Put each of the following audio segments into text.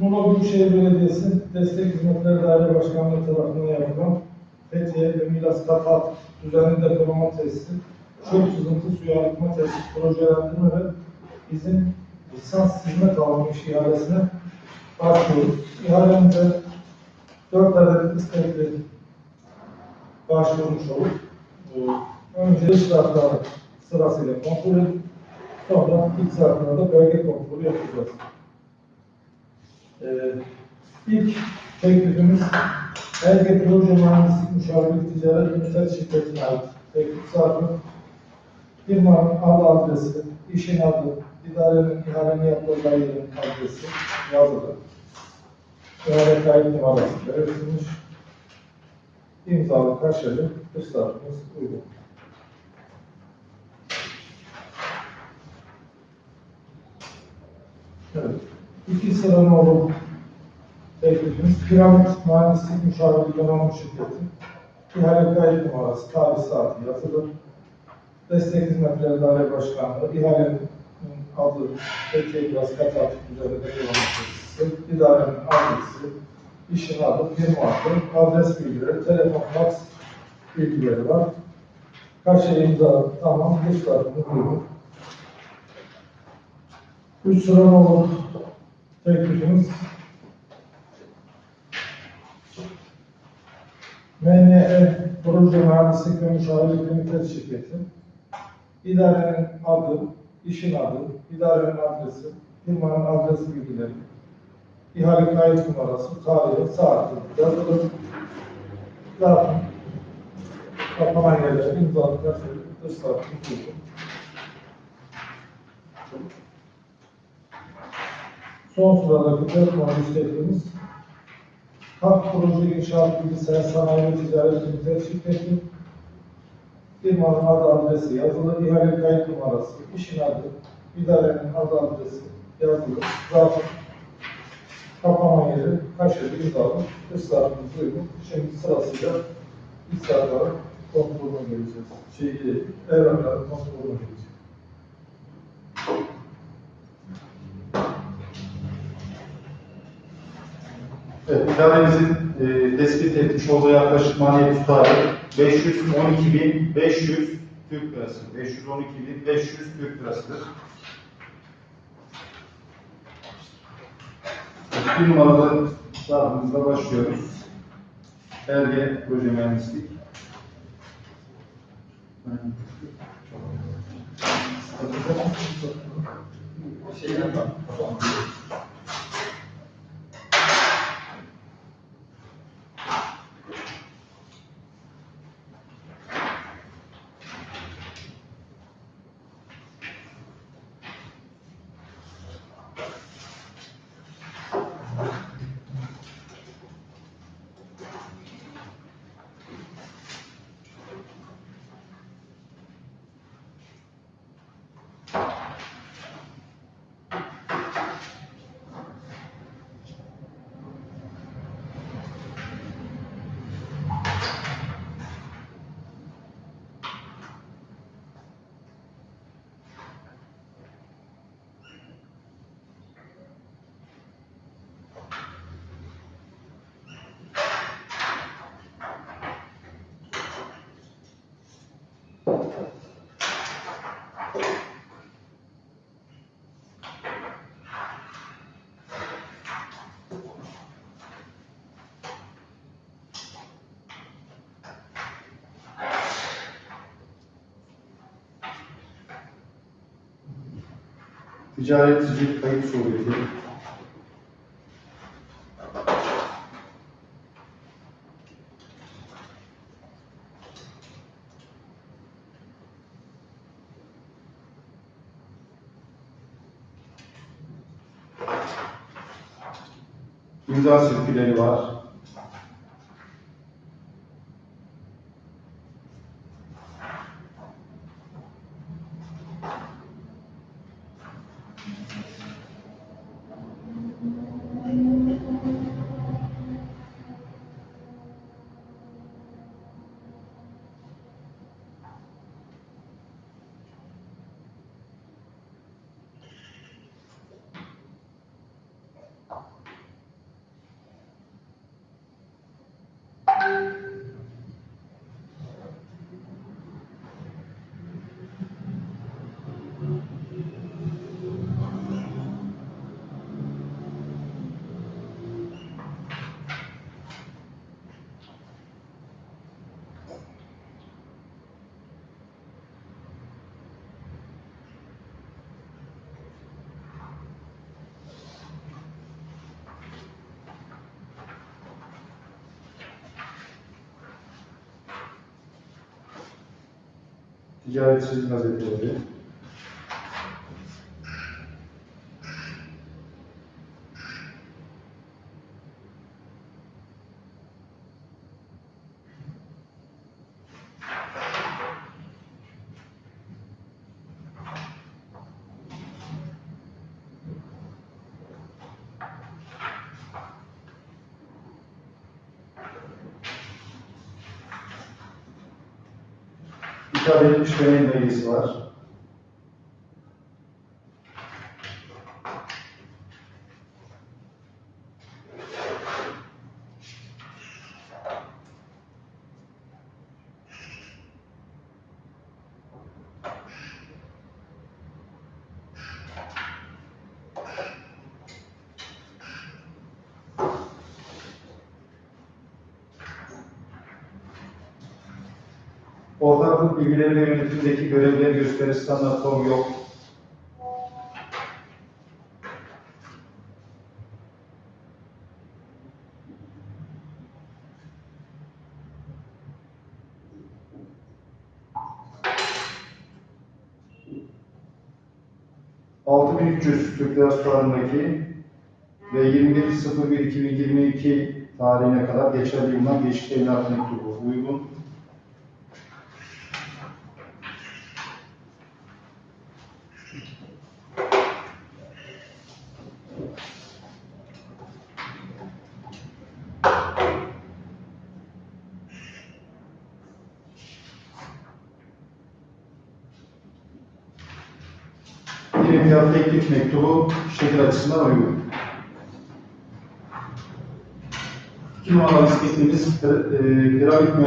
Muğla Büyükşehir Belediyesi Destek Hizmetleri Daire Başkanlığı tarafından yapılan Fethiye ve Milas Kapat düzenli depolama tesisi, çöp sızıntı suyu arıtma tesisi projelendirme ve bizim lisans hizmet alma iş ihalesine başlıyoruz. İhalemizde 4 adet istekli başvurmuş olup e, önce iş şartları sırasıyla kontrol edip sonra ilk saatlerde belge kontrolü yapacağız. Ee, ilk teklifimiz Belge Proje Mühendislik Müşavirlik Ticaret Limited şirketine ait. Teklif sahibi firmanın adı adresi, işin adı, idarenin ihaleni yapılacağı yerin adresi yazılı. İhale kayıt numarası belirtilmiş. İmzalı kaşeli, dış tarafımız uygun. Evet. İki sıramalı teklifimiz Piramit Mühendislik Müşavirlik Donanım Şirketi. İhale kayıt numarası, tarih saati yazılı. Destek Hizmetleri Daire Başkanlığı, ihalenin adı Fethiye Biraz Katar üzerinde kullanılması, idarenin adresi, işin adı, firma adı, adres bilgileri, telefon, fax bilgileri var. Kaşe imza, tamam, dış tarafını uygun. Üç sıramalı teklifimiz MNE Proje Mühendislik ve Müşavirlik Limited Şirketi. İdarenin adı, işin adı, idarenin adresi, firmanın adresi bilgileri, ihale kayıt numarası, tarihi, saati, yazılı, zaten kapanan yerler, imzalı gazeteli, dış tarafı, uygun. Son sıradaki dört numaralı istekimiz Kap Proje İnşaat Bilgisayar Sanayi ve Ticaret Limited Şirketi firmanın adı adresi yazılı, ihale kayıt numarası, işin adı, idarenin adı adresi yazılı, zaten kapama yeri, kaşeli, imzalı, ısrarımız uygun. Şimdi sırasıyla ısrarlara kontrolüne geleceğiz. Şey, evrakların kontrolüne geleceğiz. Evet, idaremizin e, tespit etmiş olduğu yaklaşık maliyet tutarı 512.500 Türk lirası. 512.500 Türk lirasıdır. Bir numaralı zarfımızla başlıyoruz. Belge proje mühendislik. Şey yapalım. Ticaretçilik kayıt sureti. İmza sirküleri var. Ticaret Sizin Hazretleri. İthal edilmiş deneyim belgesi var. Ortaklık bilgileri ve yönetimdeki görevleri gösterir standart form yok. ...6300 Türk Lirası ve 21.01.2022 tarihine kadar geçerli bulunan geçiş teminat mektubu uygun. Birim fiyat teklif mektubu şekil açısından uygun. İki numaralı isteklerimiz e, hidravlik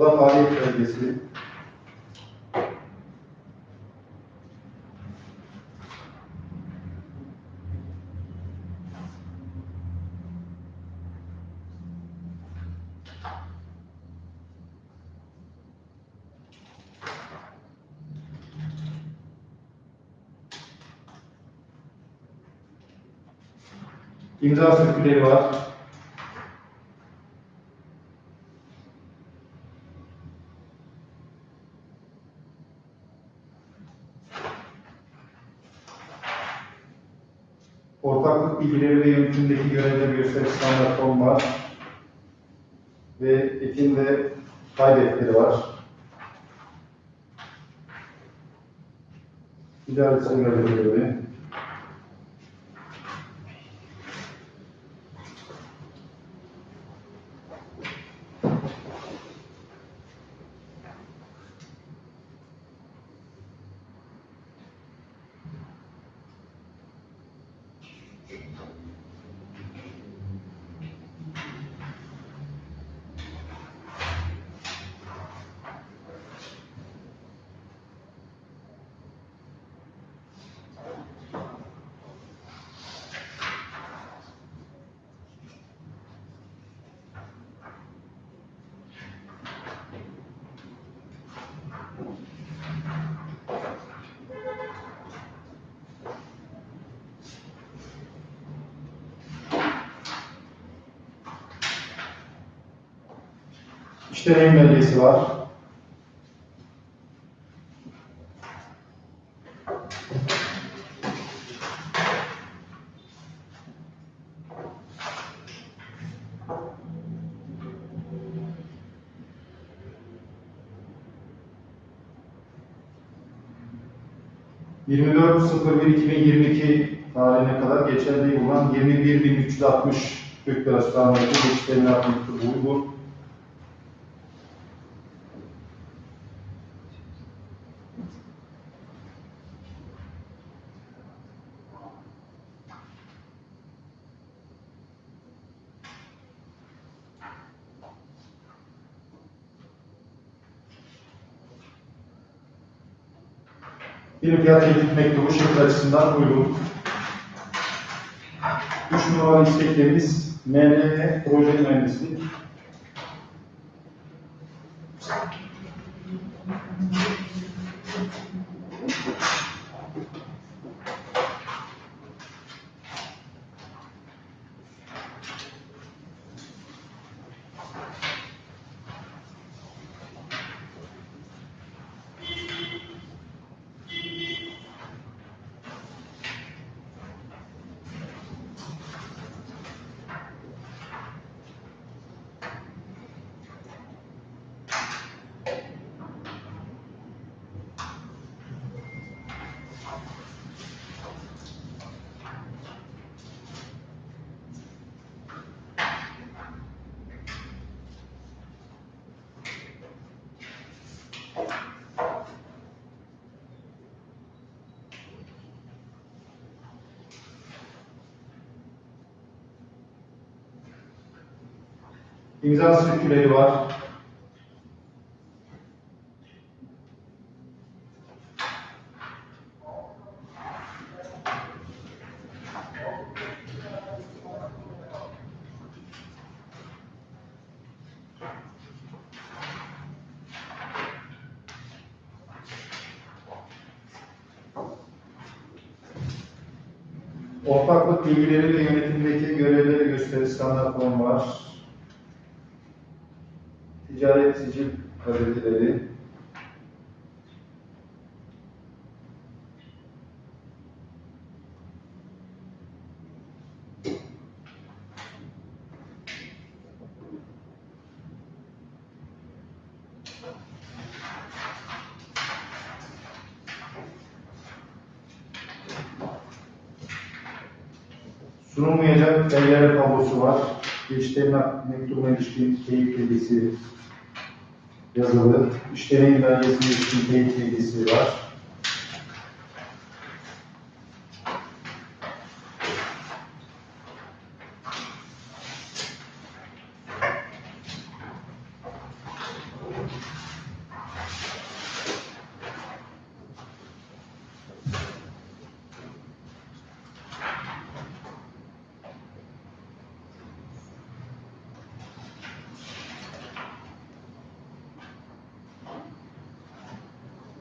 da maliyet belgesi. İmza sürküleri var. Ortaklık bilgileri ve yönetimdeki görevleri gösteren standart form var. Ve etin de kaydefteri var. İdare sayıları görevi. İş deneyim belgesi var. Yirmi dört sıfır bir iki bin yirmi iki tarihine kadar geçerli olan 21.360 Türk Lirası tarihindeki geçişlerini yapmak bu, bu Bir fiyat teklif mektubu şirket açısından uygun. 3 numaralı isteklerimiz MNE proje mühendisliği. İmza sirküleri var. Ortaklık bilgileri ve yönetimdeki görevleri gösteri standart form var. Ticaret gazeteleri. Sunulmayacak belgeler tablosu var. Geçişlerine mektubuna ilişkin teyit bilgisi yazılı. İşlerin belgesine ilişkin teyit bilgisi var.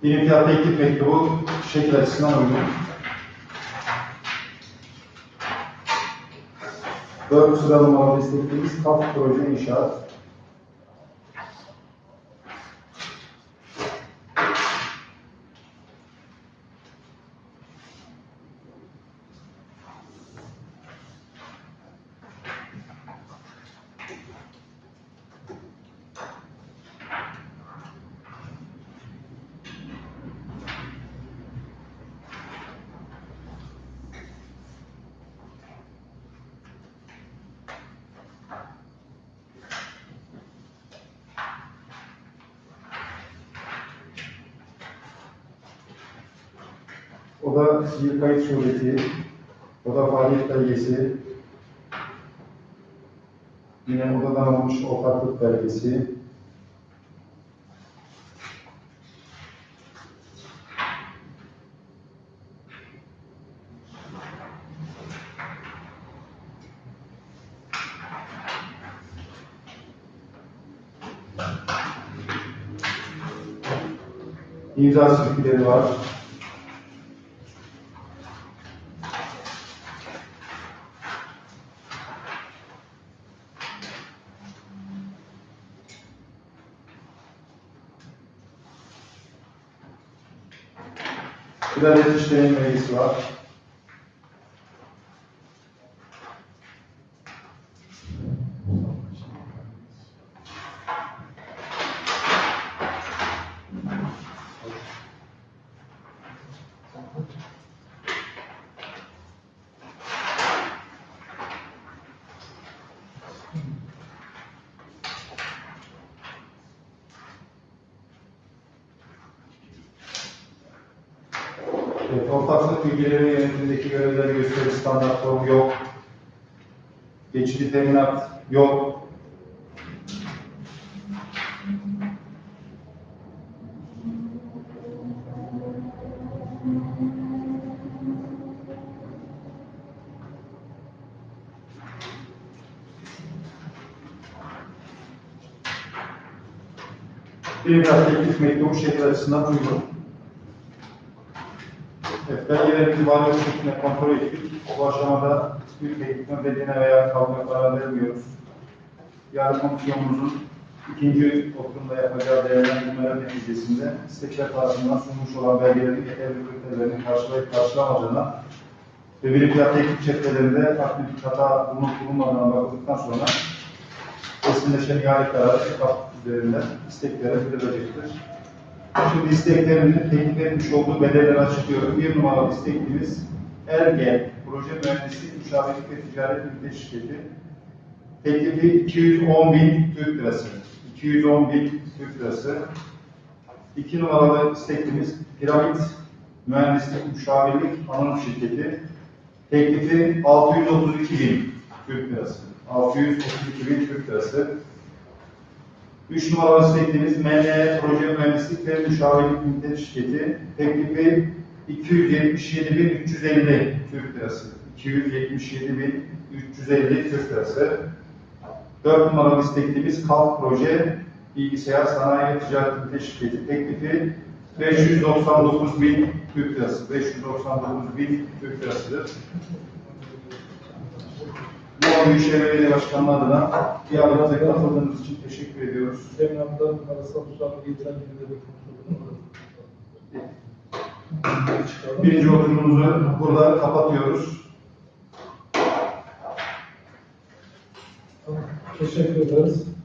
Birim fiyat teklif mektubu şekil açısından uygun. Dört sıra numaralı desteklediğimiz KAF proje inşaat. O da sicil kayıt sureti, o da faaliyet belgesi, yine odadan alınmış ortaklık belgesi, imza sürükleri var. Kıdem yetiştiren belgesi var. Evet, ortaklık bilgileri yönetimindeki görevleri gösteri standart formu yok. Geçici teminat yok. Bir biraz teklif mektubu şekil açısından uygun. Evet, belgelerin itibari yok şeklinde kontrol ettik. Bu aşamada hiçbir teklifin bedeline veya kavga karar vermiyoruz. Yargı komisyonumuzun ikinci oturumda yapacağı değerlendirmeler neticesinde istekler tarafından sunmuş olan belgelerin yeterli kriterlerini karşılayıp karşılamadığına ve bir fiyat teklif çetrelerinde aktif hata bulunup bulunmadığına bakıldıktan sonra kesinleşen ihale kararı tekrar üzerinden isteklere verilecektir. Şimdi isteklerinin teklif etmiş olduğu bedelleri açıklıyorum. Bir numaralı isteklimiz Erge Proje Mühendislik Müşavirlik ve Ticaret Ünite Şirketi. Teklifi 210 bin Türk Lirası. 210 bin Türk Lirası. İki numaralı isteklimiz Piramit Mühendislik Müşavirlik Anonim Şirketi. Teklifi 632 bin Türk Lirası. 632 bin Türk Lirası. 3 numaralı isteklimiz MNE Proje Mühendislik ve Müşavirlik Ünite Şirketi. Teklifi 277.350 Türk Lirası. 277.350 Türk Lirası. 4 numaralı isteklimiz KALK Proje Bilgisayar Sanayi ve Ticaret Ünite Şirketi. Teklifi 599.000 Türk Lirası. 599.000 Türk Lirasıdır. Bu Büyükşehir Belediye Başkanlığı adına ziyaretimize katıldığınız için teşekkür ediyoruz. Teminatların parasal tutarlı getiren gibi de bir kontrol Çıkalım. Birinci oturumumuzu burada kapatıyoruz. Teşekkür ederiz.